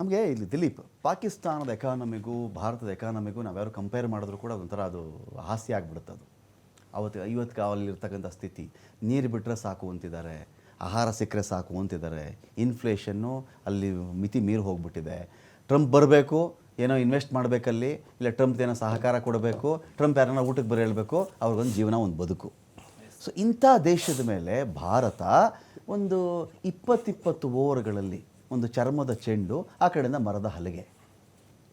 ನಮಗೆ ಇಲ್ಲಿ ದಿಲೀಪ್, ಪಾಕಿಸ್ತಾನದ ಎಕಾನಮಿಗೂ ಭಾರತದ ಎಕಾನಮಿಗೂ ನಾವ್ಯಾರು ಕಂಪೇರ್ ಮಾಡಿದ್ರು ಕೂಡ ಒಂಥರ ಅದು ಹಾಸ್ಯ ಆಗಿಬಿಡುತ್ತೆ ಅದು. ಅವತ್ತು ಐವತ್ತು ಕಾವಲಿರ್ತಕ್ಕಂಥ ಸ್ಥಿತಿ, ನೀರು ಬಿಟ್ಟರೆ ಸಾಕು ಅಂತಿದ್ದಾರೆ, ಆಹಾರ ಸಿಕ್ಕರೆ ಸಾಕು ಅಂತಿದ್ದಾರೆ ಇನ್ಫ್ಲೇಷನ್ನು ಅಲ್ಲಿ ಮಿತಿ ಮೀರಿ ಹೋಗ್ಬಿಟ್ಟಿದೆ. ಟ್ರಂಪ್ ಬರಬೇಕು, ಏನೋ ಇನ್ವೆಸ್ಟ್ ಮಾಡಬೇಕಲ್ಲಿ, ಇಲ್ಲ ಟ್ರಂಪ್ ಏನೋ ಸಹಕಾರ ಕೊಡಬೇಕು ಟ್ರಂಪ್ ಯಾರನ್ನ ಊಟಕ್ಕೆ ಬರ ಹೇಳಬೇಕು, ಅವ್ರಿಗೊಂದು ಜೀವನ, ಒಂದು ಬದುಕು. ಸೊ ಇಂಥ ದೇಶದ ಮೇಲೆ ಭಾರತ ಒಂದು ಇಪ್ಪತ್ತಿಪ್ಪತ್ತು ಓವರ್ಗಳಲ್ಲಿ ಒಂದು ಚರ್ಮದ ಚೆಂಡು ಆ ಕಡೆಯಿಂದ ಮರದ ಹಲಗೆ.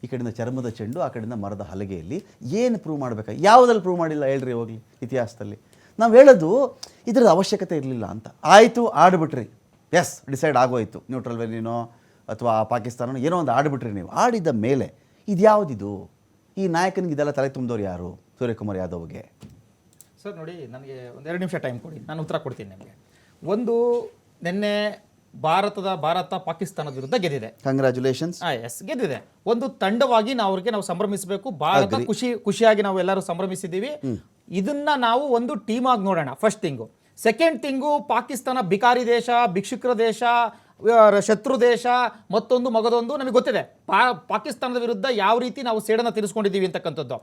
ಈ ಕಡೆಯಿಂದ ಚರ್ಮದ ಚೆಂಡು, ಆ ಕಡೆಯಿಂದ ಮರದ ಹಲಗೆಯಲ್ಲಿ ಏನು ಪ್ರೂವ್ ಮಾಡಬೇಕು? ಯಾವುದಲ್ಲಿ ಪ್ರೂವ್ ಮಾಡಿಲ್ಲ ಹೇಳ್ರಿ ಹೋಗಲಿ ಇತಿಹಾಸದಲ್ಲಿ. ನಾವು ಹೇಳೋದು ಇದರದ ಅವಶ್ಯಕತೆ ಇರಲಿಲ್ಲ ಅಂತ. ಆಯಿತು, ಆಡ್ಬಿಟ್ರಿ. ಎಸ್ ಡಿಸೈಡ್ ಆಗೋಯ್ತು. ನ್ಯೂಟ್ರಲ್ ವೆಲಿನೋ ಅಥವಾ ಪಾಕಿಸ್ತಾನನೋ ಏನೋ ಒಂದು ಆಡಿಬಿಟ್ರಿ ನೀವು. ಆಡಿದ ಮೇಲೆ ಇದ್ಯಾವುದಿದು? ಈ ನಾಯಕನಿಗೆ ಇದೆಲ್ಲ ತಲೆ ತುಂಬಿದವ್ರು ಯಾರು? ಸೂರ್ಯಕುಮಾರ್ ಯಾದವ್ಗೆ? ಸರ್, ನೋಡಿ, ನನಗೆ ಒಂದು ಎರಡು ನಿಮಿಷ ಟೈಮ್ ಕೊಡಿ. ನಾನು ಉತ್ತರ ಕೊಡ್ತೀನಿ ನಿಮಗೆ. ಒಂದು, ನಿನ್ನೆ ಭಾರತದ ಭಾರತ ಪಾಕಿಸ್ತಾನದ ವಿರುದ್ಧ ಗೆದ್ದಿದೆ. ಕಂಗ್ರ್ಯಾಚುಲೇಷನ್ಸ್ ಎಸ್ ಗೆದ್ದಿದೆ. ಒಂದು ತಂಡವಾಗಿ ನಾವು ಅವ್ರಿಗೆ ನಾವು ಸಂಭ್ರಮಿಸಬೇಕು. ಭಾರತ ಖುಷಿ ಖುಷಿಯಾಗಿ ನಾವು ಎಲ್ಲರೂ ಸಂಭ್ರಮಿಸಿದ್ದೀವಿ. ಇದನ್ನ ನಾವು ಒಂದು ಟೀಮ್ ಆಗಿ ನೋಡೋಣ first thing second thing Pakistan ಬಿಕಾರಿ ದೇಶ ಭಿಕ್ಷುಕ್ರ ದೇಶ ಶತ್ರು ದೇಶ ಮತ್ತೊಂದು ಮಗದೊಂದು ನಮಗೆ ಗೊತ್ತಿದೆ. ಪಾ ಪಾಕಿಸ್ತಾನದ ವಿರುದ್ಧ ಯಾವ ರೀತಿ ನಾವು ಸೇಡನ್ನು ತಿರ್ಸ್ಕೊಂಡಿದ್ದೀವಿ ಅಂತಕ್ಕಂಥದ್ದು.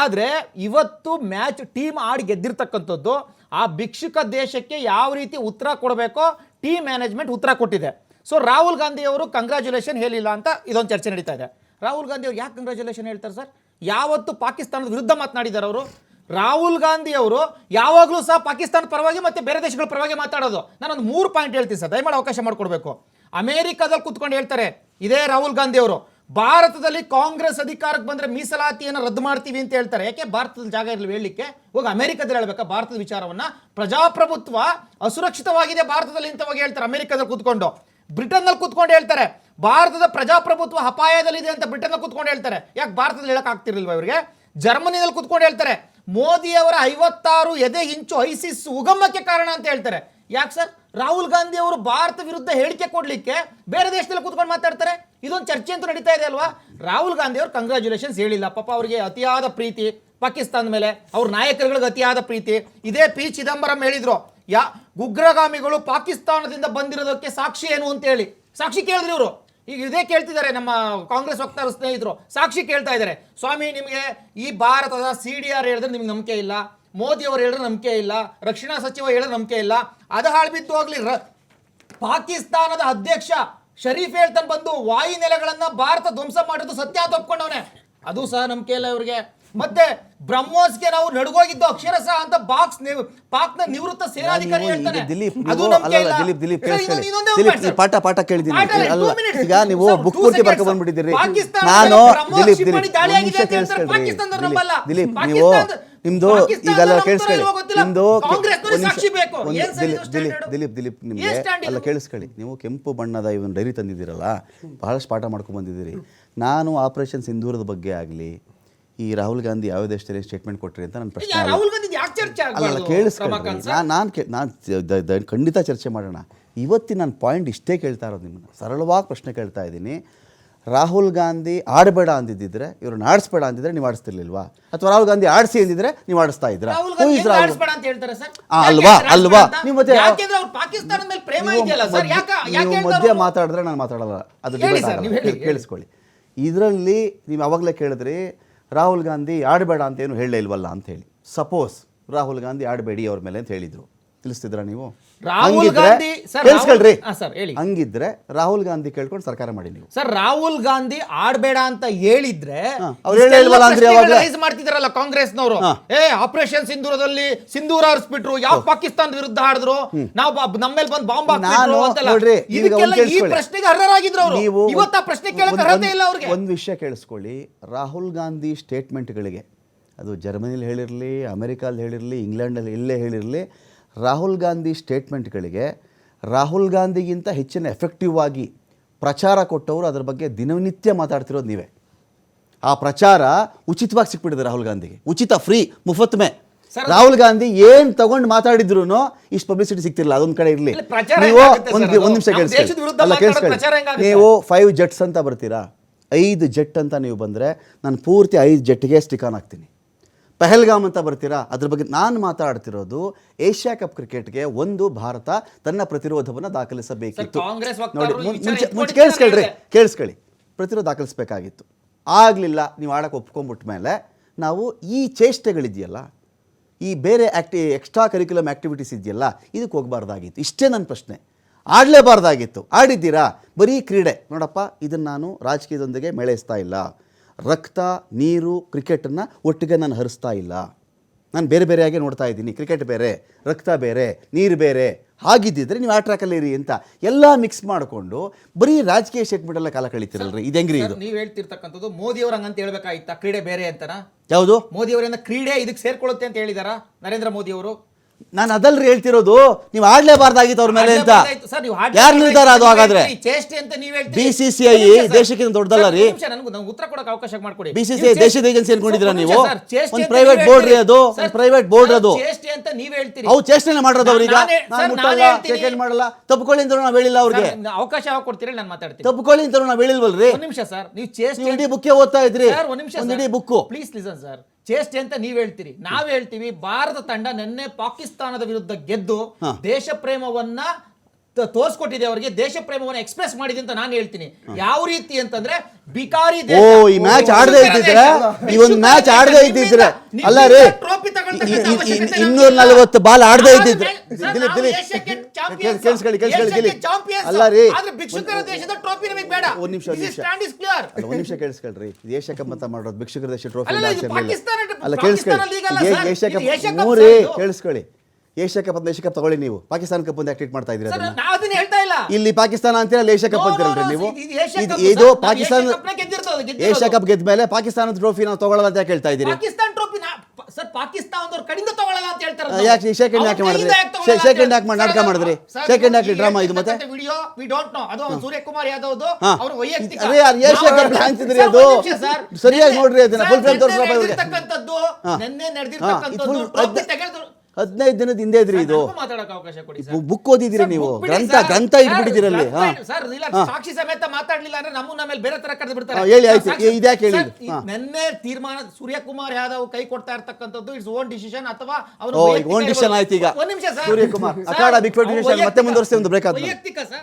ಆದರೆ ಇವತ್ತು ಮ್ಯಾಚ್ ಟೀಮ್ ಆಡಿ ಗೆದ್ದಿರ್ತಕ್ಕಂಥದ್ದು ಆ ಭಿಕ್ಷುಕ ದೇಶಕ್ಕೆ ಯಾವ ರೀತಿ ಉತ್ತರ ಕೊಡಬೇಕೋ ಟೀಮ್ ಮ್ಯಾನೇಜ್ಮೆಂಟ್ ಉತ್ತರ ಕೊಟ್ಟಿದೆ. ಸೊ ರಾಹುಲ್ ಗಾಂಧಿ ಅವರು ಕಂಗ್ರ್ಯಾಚುಲೇಷನ್ ಹೇಳಿಲ್ಲ ಅಂತ ಇದೊಂದು ಚರ್ಚೆ ನಡೀತಾ ಇದೆ. ರಾಹುಲ್ ಗಾಂಧಿ ಅವರು ಯಾಕೆ ಕಂಗ್ರ್ಯಾಚುಲೇಷನ್ ಹೇಳ್ತಾರೆ ಸರ್? ಯಾವತ್ತು ಪಾಕಿಸ್ತಾನದ ವಿರುದ್ಧ ಮಾತನಾಡಿದ್ದಾರೆ ಅವರು? ರಾಹುಲ್ ಗಾಂಧಿ ಅವರು ಯಾವಾಗಲೂ ಸಹ ಪಾಕಿಸ್ತಾನ ಪರವಾಗಿ ಮತ್ತೆ ಬೇರೆ ದೇಶಗಳ ಪರವಾಗಿ ಮಾತಾಡೋದು. ನಾನೊಂದು ಮೂರು ಪಾಯಿಂಟ್ ಹೇಳ್ತೀನಿ ಸರ್, ದಯಮಾಡಿ ಅವಕಾಶ ಮಾಡಿಕೊಡ್ಬೇಕು. ಅಮೇರಿಕಾದಲ್ಲಿ ಕುತ್ಕೊಂಡು ಹೇಳ್ತಾರೆ, ಇದೇ ರಾಹುಲ್ ಗಾಂಧಿ ಅವರು. ಭಾರತದಲ್ಲಿ ಕಾಂಗ್ರೆಸ್ ಅಧಿಕಾರಕ್ಕೆ ಬಂದರೆ ಮೀಸಲಾತಿಯನ್ನು ರದ್ದು ಮಾಡ್ತೀವಿ ಅಂತ ಹೇಳ್ತಾರೆ. ಯಾಕೆ? ಭಾರತದಲ್ಲಿ ಜಾಗ ಇರಲಿ ಹೇಳಲಿಕ್ಕೆ. ಹೋಗಿ ಅಮೆರಿಕದಲ್ಲಿ ಹೇಳ್ಬೇಕಾ? ಭಾರತದ ವಿಚಾರವನ್ನು. ಪ್ರಜಾಪ್ರಭುತ್ವ ಅಸುರಕ್ಷಿತವಾಗಿದೆ ಭಾರತದಲ್ಲಿ ಇಂಥವಾಗಿ ಹೇಳ್ತಾರೆ ಅಮೆರಿಕದಲ್ಲಿ ಕೂತ್ಕೊಂಡು. ಬ್ರಿಟನ್ನಲ್ಲಿ ಕೂತ್ಕೊಂಡು ಹೇಳ್ತಾರೆ. ಭಾರತದ ಪ್ರಜಾಪ್ರಭುತ್ವ ಅಪಾಯದಲ್ಲಿದೆ ಅಂತ ಬ್ರಿಟನ್ನಲ್ಲಿ ಕೂತ್ಕೊಂಡು ಹೇಳ್ತಾರೆ. ಯಾಕೆ? ಭಾರತದಲ್ಲಿ ಹೇಳೋಕ್ಕಾಗ್ತಿರಲಿಲ್ವ ಇವರಿಗೆ? ಜರ್ಮನಿನಲ್ಲಿ ಕೂತ್ಕೊಂಡು ಹೇಳ್ತಾರೆ. ಮೋದಿಯವರ ಐವತ್ತಾರು ಎದೆ ಇಂಚು ಐಸಿಸ್ ಉಗಮಕ್ಕೆ ಕಾರಣ ಅಂತ ಹೇಳ್ತಾರೆ. ಯಾಕೆ ಸರ್? ರಾಹುಲ್ ಗಾಂಧಿ ಅವರು ಭಾರತ ವಿರುದ್ಧ ಹೇಳಿಕೆ ಕೊಡಲಿಕ್ಕೆ ಬೇರೆ ದೇಶದಲ್ಲಿ ಕೂತ್ಕೊಂಡು ಮಾತಾಡ್ತಾರೆ? ಇದೊಂದು ಚರ್ಚೆ ಅಂತೂ ನಡೀತಾ ಇದೆ ಅಲ್ವಾ? ರಾಹುಲ್ ಗಾಂಧಿ ಅವರು ಕಂಗ್ರ್ಯಾಚುಲೇಷನ್ಸ್ ಹೇಳಿಲ್ಲ. ಪಾಪ ಅವರಿಗೆ ಅತಿಯಾದ ಪ್ರೀತಿ ಪಾಕಿಸ್ತಾನದ ಮೇಲೆ. ಅವ್ರ ನಾಯಕರುಗಳಿಗೆ ಅತಿಯಾದ ಪ್ರೀತಿ. ಇದೇ ಪಿ ಚಿದಂಬರಂ ಹೇಳಿದ್ರು, ಯಾ, ಉಗ್ರಗಾಮಿಗಳು ಪಾಕಿಸ್ತಾನದಿಂದ ಬಂದಿರೋದಕ್ಕೆ ಸಾಕ್ಷಿ ಏನು ಅಂತ ಹೇಳಿ. ಸಾಕ್ಷಿ ಕೇಳಿದ್ರು ಇವರು. ಈಗ ಇದೇ ಕೇಳ್ತಿದ್ದಾರೆ ನಮ್ಮ ಕಾಂಗ್ರೆಸ್ ವಕ್ತಾರ ಸ್ನೇಹಿತರು. ಸಾಕ್ಷಿ ಕೇಳ್ತಾ ಇದ್ದಾರೆ. ಸ್ವಾಮಿ, ನಿಮಗೆ ಈ ಭಾರತದ ಸಿ ಡಿ ಆರ್ ಹೇಳಿದ್ರೆ ನಿಮ್ಗೆ ನಂಬಿಕೆ ಇಲ್ಲ. ಮೋದಿ ಅವರು ಹೇಳಿದ್ರೆ ನಂಬಿಕೆ ಇಲ್ಲ ರಕ್ಷಣಾ ಸಚಿವ ಹೇಳಿದ್ರೆ ನಂಬಿಕೆ ಇಲ್ಲ. ಅದು ಹಾಳ್ಬಿತ್ತು ಹೋಗ್ಲಿ ರ- ಪಾಕಿಸ್ತಾನದ ಅಧ್ಯಕ್ಷ ಶರೀಫ್ ಹೇಳ್ತಾನೆ ಬಂದು ವಾಯು ನೆಲೆಗಳನ್ನ ಭಾರತ ಧ್ವಂಸ ಮಾಡಿದ್ದು ಸತ್ಯ ತಪ್ಕೊಂಡವನೆ ಅದು ಸಹ ನಂಬಿಕೆ ಇಲ್ಲ ಇವ್ರಿಗೆ. ಮತ್ತೆ ಬ್ರಹ್ಮೋಸ್ಗೆ ನಾವು ನಡುಗೋಗಿದ್ದು ಅಕ್ಷರಶಃ ಅಂತ ಬಾಕ್ಸ್ ಪಾಕ್ನ ನಿವೃತ್ತ ಸೇನಾಧಿಕಾರಿ ಹೇಳ್ತಾನೆ. ದಿಲೀಪ್. ದಿಲೀಪ್ ದಿಲೀಪ್ ದಿಲೀಪ್. ಪಾಠ ಪಾಠ ಕೇಳಿದ್ದೀನಿ. ಅಲ್ಲ ಈಗ ನೀವು ಬುಕ್ ಪೂರ್ತಿ ಬಂದ್ಬಿಟ್ಟಿದ್ದೀರಿ ನಾನು ದಿಲೀಪ್ ದಿಲೀಪ್ ದಿಲೀಪ್ ನೀವು ನಿಮ್ದು ಈಗಲ್ಲ ಕೇಳಿಸ್ಕೊಳ್ಳಿ. ನಿಮ್ದು ದಿಲೀಪ್ ದಿಲೀಪ್ ದಿಲೀಪ್ ನಿಮಗೆ ಅಲ್ಲ ಕೇಳಿಸ್ಕೊಳ್ಳಿ. ನೀವು ಕೆಂಪು ಬಣ್ಣದ ಇವನ್ ಡೈರಿ ತಂದಿದ್ದೀರಲ್ಲ ಬಹಳಷ್ಟು ಪಾಠ ಮಾಡ್ಕೊಂಡು ಬಂದಿದ್ದೀರಿ. ನಾನು ಆಪರೇಷನ್ ಸಿಂಧೂರದ ಬಗ್ಗೆ ಆಗಲಿ ಈ ರಾಹುಲ್ ಗಾಂಧಿ ಯಾವ ದೇಶದಲ್ಲಿ ಸ್ಟೇಟ್ಮೆಂಟ್ ಕೊಟ್ರಿ ಅಂತ ನನ್ನ ಪ್ರಶ್ನೆ ಅಲ್ಲ. ಕೇಳಿಸ್ಕೊಳ್ಳಿ. ನಾನು ನಾನು ನಾನು ಖಂಡಿತ ಚರ್ಚೆ ಮಾಡೋಣ. ಇವತ್ತಿನ ನನ್ನ ಪಾಯಿಂಟ್ ಇಷ್ಟೇ ಕೇಳ್ತಾ ಇರೋದು ನಿಮ್ಮನ್ನು. ಸರಳವಾಗಿ ಪ್ರಶ್ನೆ ಕೇಳ್ತಾ ಇದ್ದೀನಿ. ರಾಹುಲ್ ಗಾಂಧಿ ಆಡಬೇಡ ಅಂದಿದ್ದಿದ್ರೆ ಇವ್ರನ್ನ ಆಡಿಸ್ಬೇಡ ಅಂದಿದ್ರೆ ನೀವು ಆಡಿಸ್ತಿರ್ಲಿಲ್ವಾ? ಅಥವಾ ರಾಹುಲ್ ಗಾಂಧಿ ಆಡಿಸಿ ಅಂದಿದ್ರೆ ನೀವು ಆಡಿಸ್ತಾ ಇದ್ರ? ಅಲ್ವಾ ಅಲ್ವಾ? ನೀವು ಮತ್ತೆ ನೀವು ಮಧ್ಯೆ ಮಾತಾಡಿದ್ರೆ ನಾನು ಮಾತಾಡಲ್ಲ. ಅದು. ಕೇಳಿಸ್ಕೊಳ್ಳಿ. ಇದರಲ್ಲಿ ನೀವು ಅವಾಗಲೇ ಕೇಳಿದ್ರಿ ರಾಹುಲ್ ಗಾಂಧಿ ಆಡಬೇಡ ಅಂತ ಏನು ಹೇಳಲೇ ಇಲ್ವಲ್ಲ ಅಂತ ಹೇಳಿ. ಸಪೋಸ್ ರಾಹುಲ್ ಗಾಂಧಿ ಆಡಬೇಡಿ ಅವ್ರ ಮೇಲೆ ಅಂತ ಹೇಳಿದ್ರು. ತಿಳಿಸ್ತಿದ್ರ ನೀವು? ರಾಹುಲ್ ಹಂಗಿದ್ರೆ- ಗಾಂಧಿ ಸರ್, ಕೇಳಿಸ್ಕೊಳ್ರಿ. ರಾಹುಲ್- ಹೇಳಿ. ಹಂಗಿದ್ರೆ ರಾಹುಲ್ ಗಾಂಧಿ ಕೇಳ್ಕೊಂಡು ಸರ್ಕಾರ ಮಾಡಿ ನೀವು. ಸರ್ ರಾಹುಲ್ ಗಾಂಧಿ ಆಡ್ಬೇಡ ಅಂತ ಹೇಳಿದ್ರೆ ಮಾಡ್ತಿದ್ರಲ್ಲ ಕಾಂಗ್ರೆಸ್ನವರು. ಏ ಆಪರೇಷನ್ ಸಿಂಧೂರದಲ್ಲಿ ಸಿಂಧೂರ ಹರಿಸ್ಬಿಟ್ರು. ಯಾವ ಪಾಕಿಸ್ತಾನ ವಿರುದ್ಧ ಆಡಿದ್ರು? ನಾವು ನಮ್ಮ ಮೇಲೆ ಬಂದು ಬಾಂಬ್ ನೋಡ್ರಿ ಈ. ಪ್ರಶ್ನೆಗೆ ಅರ್ಹರಾಗಿದ್ರು ಅವರು. ನೀವು ಇವತ್ತು ಆ ಪ್ರಶ್ನೆ ಕೇಳಕ್ಕೆ ಅರ್ಹತೆ ಇಲ್ಲ ಅವ್ರಿಗೆ. ಒಂದು ವಿಷಯ ಕೇಳಿಸ್ಕೊಳ್ಳಿ. ರಾಹುಲ್ ಗಾಂಧಿ ಸ್ಟೇಟ್ಮೆಂಟ್ಗಳಿಗೆ ಅದು ಜರ್ಮನಿಲಿ ಹೇಳಿರಲಿ ಅಮೆರಿಕಾದಲ್ಲಿ ಹೇಳಿರಲಿ ಇಂಗ್ಲೆಂಡಲ್ಲಿ ಇಲ್ಲೇ ಹೇಳಿರಲಿ ರಾಹುಲ್ ಗಾಂಧಿ ಸ್ಟೇಟ್ಮೆಂಟ್ಗಳಿಗೆ ರಾಹುಲ್ ಗಾಂಧಿಗಿಂತ ಹೆಚ್ಚಿನ ಎಫೆಕ್ಟಿವ್ ಆಗಿ ಪ್ರಚಾರ ಕೊಟ್ಟವರು ಅದರ ಬಗ್ಗೆ ದಿನನಿತ್ಯ ಮಾತಾಡ್ತಿರೋದು ನೀವೇ. ಆ ಪ್ರಚಾರ ಉಚಿತವಾಗಿ ಸಿಕ್ಬಿಟ್ಟಿದೆ ರಾಹುಲ್ ಗಾಂಧಿಗೆ. ಉಚಿತ ಫ್ರೀ ಮುಫತ್ ಮೇ ಸರ್, ರಾಹುಲ್ ಗಾಂಧಿ ಏನ್ ತಗೊಂಡು ಮಾತಾಡಿದ್ರು ಇಷ್ಟು ಪಬ್ಲಿಸಿಟಿ ಸಿಗ್ತಿರಲ್ಲ ಅದೊಂದು ಕಡೆ ಇರಲಿ. ನೀವು ಒಂದು ಒಂದು ನಿಮಿಷ ಕೇಳಿಸ್ಕೊಳ್ಳಿ. ಅಲ್ಲ ಕೇಳಿಸ್ಕೊಳ್ಳಿ? ನೀವು ಫೈವ್ ಜೆಟ್ಸ್ ಅಂತ ಬರ್ತೀರಾ? ಐದು ಜೆಟ್ ಅಂತ ನೀವು ಬಂದರೆ ನಾನು ಪೂರ್ತಿ ಐದು ಜೆಟ್ಗೆ ಸ್ಟಿಕಾನ್ ಹಾಕ್ತೀನಿ ಪಹಲ್ಗಾಮ್ ಅಂತ ಬರ್ತೀರಾ? ಅದ್ರ ಬಗ್ಗೆ ನಾನು ಮಾತಾಡ್ತಿರೋದು ಏಷ್ಯಾ ಕಪ್ ಕ್ರಿಕೆಟ್ಗೆ ಒಂದು ಭಾರತ ತನ್ನ ಪ್ರತಿರೋಧವನ್ನು ದಾಖಲಿಸಬೇಕಿತ್ತು. ನೋಡಿ ಮುಂಚೆ ಮುಂಚೆ ಕೇಳಿಸ್ಕೊಳ್ರಿ ಕೇಳಿಸ್ಕೊಳ್ಳಿ. ಪ್ರತಿರೋಧ ದಾಖಲಿಸಬೇಕಾಗಿತ್ತು. ಆಗಲಿಲ್ಲ ನೀವು ಆಡೋಕ್ಕೆ ಒಪ್ಕೊಂಡ್ಬಿಟ್ಟ ಮೇಲೆ ನಾವು ಈ ಚೇಷ್ಟೆಗಳಿದೆಯಲ್ಲ ಈ ಬೇರೆ ಆ್ಯಕ್ಟಿ ಎಕ್ಸ್ಟ್ರಾ ಕರಿಕ್ಯುಲಮ್ ಆ್ಯಕ್ಟಿವಿಟೀಸ್ ಇದೆಯಲ್ಲ ಇದಕ್ಕೆ ಹೋಗಬಾರ್ದಾಗಿತ್ತು. ಇಷ್ಟೇ ನನ್ನ ಪ್ರಶ್ನೆ. ಆಡಲೇಬಾರ್ದಾಗಿತ್ತು. ಆಡಿದ್ದೀರಾ? ಬರೀ ಕ್ರೀಡೆ. ನೋಡಪ್ಪ ಇದನ್ನು ನಾನು ರಾಜಕೀಯದೊಂದಿಗೆ ಮೇಳೈಸ್ತಾ ಇಲ್ಲ. ರಕ್ತ ನೀರು ಕ್ರಿಕೆಟನ್ನು ಒಟ್ಟಿಗೆ ನಾನು ಹರಿಸ್ತಾ ಇಲ್ಲ. ನಾನು ಬೇರೆ ಬೇರೆಯಾಗಿ ನೋಡ್ತಾ ಇದ್ದೀನಿ. ಕ್ರಿಕೆಟ್ ಬೇರೆ ರಕ್ತ ಬೇರೆ ನೀರು ಬೇರೆ. ಹಾಗಿದ್ದಿದ್ರೆ ನೀವು ಆ ಟ್ರ್ಯಾಕಲ್ಲಿ ಇರಿ ಅಂತ ಎಲ್ಲ ಮಿಕ್ಸ್ ಮಾಡಿಕೊಂಡು ಬರೀ ರಾಜಕೀಯ ಸ್ಟೇಟ್ಮೆಂಟ್ ಎಲ್ಲ ಕಾಲ ಕಳೀತಿರಲ್ರಿ. ಇದು ಹೆಂಗ್ರಿ ಇದು? ನೀವು ಹೇಳ್ತಿರ್ತಕ್ಕಂಥದ್ದು ಮೋದಿ ಅವ್ರ ಹಂಗಂತ ಹೇಳ್ಬೇಕಾಗಿತ್ತ ಕ್ರೀಡೆ ಬೇರೆ ಅಂತನಾ? ಯಾವುದು? ಮೋದಿ ಅವರಿಂದ ಕ್ರೀಡೆ ಇದಕ್ಕೆ ಸೇರ್ಕೊಳ್ಳುತ್ತೆ ಅಂತ ಹೇಳಿದಾರ ನರೇಂದ್ರ ಮೋದಿ ಅವರು? ನಾನು ಅದಲ್ರಿ ಹೇಳ್ತಿರೋದು ನೀವು ಆಡ್ಲೇಬಾರ್ದಾಗಿತ್ತು ಅವ್ರ ಮೇಲೆ ಅಂತ. ಯಾರು ನಿರ್ಧಾರ ಅದು ಹಾಗಾದ್ರೆ? ಚೇಷ್ಟೆ ಅಂತ ನೀವ್ ಹೇಳ್ತೀರಿ. ಬಿ ಸಿ ಸಿ ಐ ದೇಶಕ್ಕಿಂತ ದೊಡ್ಡದಲ್ಲ ರೀ. ನನಗೂ ನಂಗೆ ಉತ್ತರ ಕೊಡಕ್ಕೆ ಅವಕಾಶ ಮಾಡ್ಕೊಡಿ. ಬಿ ಸಿ ಸಿ ಐ ದೇಶದ ಏಜೆನ್ಸಿ ಅನ್ಕೊಂಡಿದ್ದೀರಾ ಒಂದ್ ನೀವು? ಒಂದು ಪ್ರೈವೇಟ್ ಬೋರ್ಡ್ ರೀ ಅದು. ಒಂದು ಪ್ರೈವೇಟ್ ಬೋರ್ಡ್ ಅದು. ಚೇಷ್ಟೆ ಅಂತ ನೀವು ಹೇಳ್ತೀರಿ. ಅವು ಚೇಷ್ಟೆನೆ ಮಾಡಿರೋದು ಅವ್ರೀಗ ನಾನೇ- ಮುಟ್ಟಲ್ಲ. ಸೆಕೆಂಡ್ ಮಾಡಲ್ಲ? ತಪ್ಪುಕೊಳ್ಳಿ ಅಂತ ನಾವು ಹೇಳಿಲ್ಲ ಅವ್ರಿಗೆ. ಅವಕಾಶ ಯಾವಾಗ ಕೊಡ್ತೀರಿ ನಾನು ಮಾತಾಡ್ತೀನಿ. ತಪ್ಪುಕೊಳ್ಳಿ ಅಂತ ನಾವು ಹೇಳಿಲ್ವಲ್ರಿ. ಒಂದು ನಿಮಿಷ ಸರ್ ನೀವು ಚೇಷ್ಟೆ ಇಡೀ ಬುಕ್ಕೆ ಓದ್ತಾ ಇದ್ರಿ. ಒಂದ್ ನಿಮಿಷ ಒಂದು ಇಡೀ ಬುಕ್ಕು. ಪ್ಲೀಸ್ ಲಿಸನ್ ಸರ್ ಚೇಷ್ಟೆ ಅಂತ ನೀವ್ ಹೇಳ್ತೀರಿ. ನಾವ್ ಹೇಳ್ತೀವಿ ಭಾರತ ತಂಡ ನಿನ್ನೆ ಪಾಕಿಸ್ತಾನದ ವಿರುದ್ಧ ಗೆದ್ದು ದೇಶ ಪ್ರೇಮವನ್ನ ತೋರ್ಸ್ಕೊಟ್ಟಿದೆ ಅವರಿಗೆ ದೇಶ ಪ್ರೇಮವನ್ನು ಎಕ್ಸ್ಪ್ರೆಸ್ ಮಾಡಿದೆ ಅಂತ ನಾನು ಹೇಳ್ತೀನಿ. ಯಾವ ರೀತಿ ಅಂತಂದ್ರೆ ಬಿಕಾರಿ ಓ ಈ ಮ್ಯಾಚ್ ಆಡದೇ ಇದ್ದಿದ್ರೆ ಈ ಒಂದು ಮ್ಯಾಚ್ ಆಡದೇ ಇದ್ದಿದ್ರೆ ಅಲ್ಲ ರೀ ಇನ್ನೂರ ನಲವತ್ತು ಬಾಲ್ ಆಡದೇ ಇದ್ದಿದ್ರೆ. ದಿಲೀಪ್ ದಿಲೀಪ್. ಕೇಳ್- ಕೇಳಿಸ್ಕೊಳ್ಳಿ ಕೇಳಿಸ್ಕೊಳ್ಳಿ ದಿಲೀಪ್ ಅಲ್ಲ ರೀ ಭಿಕ್ಷುಕರ ದೇಶದ ಟ್ರೋಫಿ ನಮಗೆ ಬೇಡ. ಒಂದ್ ನಿಮಿಷ ಒಂದ್ ನಿಮಿಷ. ಅಲ್ಲ ಒಂದ್ ನಿಮಿಷ ಕೇಳಿಸ್ಕೊಳ್ರಿ. ಏಷ್ಯಾ ಕಪ್ ಅಂತ ಮಾಡೋದು ಭಿಕ್ಷುಕರ ದೇಶ ಟ್ರೋಫಿ ಅಲ್ಲ, ಕೇಳಿಸ್ಕೊಳ್ಳಿ ಏಷ್ಯಾ ಕಪ್ ಮೂರೇ ಕೇಳಿಸ್ಕೊಳ್ಳಿ ಏಷ್ಯಾ ಕಪ್ ಅಂತ ಏಷ್ಯಾ ಕಪ್ ತಗೊಳ್ಳಿ ನೀವು. ಪಾಕಿಸ್ತಾನ ಕಪ್ ಅಂತ ಆಕ್ಟಿವೇಟ್ ಮಾಡ್ತಾ ಇದ್ದೀರಾ ಇಲ್ಲ. ಪಾಕಿಸ್ತಾನ ಅಂತೀರ ಅಲ್ಲಿ ಏಷ್ಯಾ ಕಪ್ ಅಂತೀರಲ್ರಿ ನೀವು? ಇದು ಪಾಕಿಸ್ತಾನ ಏಷ್ಯಾ ಕಪ್ ಗೆದ್ದ ಮೇಲೆ ಪಾಕಿಸ್ತಾನದ ಟ್ರೋಫಿ ನಾವು ತಗೊಳ್ಳಲ್ಲ ಅಂತ ಯಾಕೆ ಹೇಳ್ತಾ ಇದ್ದೀರಿ. ಸರ್ ಪಾಕಿಸ್ತಾನದವ್ರ ಕಡೆಯಿಂದ ತಗೊಳ್ಳಲ್ಲ ಅಂತ ಹೇಳ್ತಾರೆ ಆ, ಯಾಕೆ ಸೆಕೆಂಡ್ ಯಾಕೆ ಮಾಡಿದ್ರಿ. ಸೆಕೆಂಡ್ ಯಾಕೆ ಮಾಡಿ ನಾಟಕ ಮಾಡಿದ್ರಿ. ಸೆಕೆಂಡ್ ಯಾಕೆ ಡ್ರಾಮಾ ಇದು ಮತ್ತೆ? ವಿಡಿಯೋ ವಿ ಡೋಂಟ್ ನೋ ಅದು ಸೂರ್ಯಕುಮಾರ್ ಯಾದವ್ ಹಾ. ಅವ್ರ ವೈಯಕ್ತಿಕ ಅದೇ ಯಾರು ಏಷ್ಯಾ ಕಪ್ ಹಾಂತಿದ್ರಿ ಸರ್, ಅದು. ಒಂದ್ ನಿಮಿಷ ಸರ್. ಸರಿಯಾಗಿ ನೋಡ್ರಿ ಅದನ್ನ. ಫುಲ್ ಫ್ರೇಮ್ ತೋರಿಸ್ರಪ್ಪ ಇವ್ರಿಗೆ ನೆನ್ನೆ ಟ್ರೋಫಿ ಹದಿನೈದು ದಿನದ ಹಿಂದೆ ಇದ್ರಿ ಇದು ಮಾತಾಡಕ್ಕೆ ಅವಕಾಶ ಕೊಡಿ ಸರ್. ಬುಕ್ ಓದಿದಿರಿ ನೀವು ಬಿಡಿ ಗ್ರಂಥ ಸರ್. ಗ್ರಂಥ ಸರ್, ಇಟ್ಬಿಟ್ಟಿದ್ದೀರಲ್ಲಿ ಹಾ ಗ್ರಂಥ- ಸರ್ ಇಲ್ಲ ಸಾಕ್ಷಿ ಸಮೇತ ಮಾತಾಡ್ಲಿಲ್ಲ ಅಂದ್ರೆ ನಮ್ಮನ್ನ ಮೇಲೆ ಬೇರೆ ತರ ಕರೆದು ಬಿಡ್ತಾರೆ ಹಾ, ಹೇಳಿ, ಆಯ್ತು. ಇದ್ಯಾಕೆ ಹೇಳಿ? ನಿನ್ನೆ ಹಾ. ನೆನ್ನೆ ತೀರ್ಮಾನ ಸೂರ್ಯಕುಮಾರ್ ಯಾದವ್ ಕೈ ಕೊಡ್ತಾ ಇರ್ತಕ್ಕಂಥದ್ದು ಇಟ್ಸ್ ಓನ್ ಡಿಸಿಷನ್ ಅಥವಾ ಅವರ ಓ, ಈಗ own decision ಆಯ್ತು ಈಗ. ಒಂದ್ ನಿಮಿಷ ಸರ್ ಸೂರ್ಯಕುಮಾರ್, ಅವ್ರ ಮತ್ತೆ ಮುಂದುವರಿಸಿ ಒಂದು break ಆದ್ಮೇಲೆ. ವೈಯಕ್ತಿಕ ಸರ್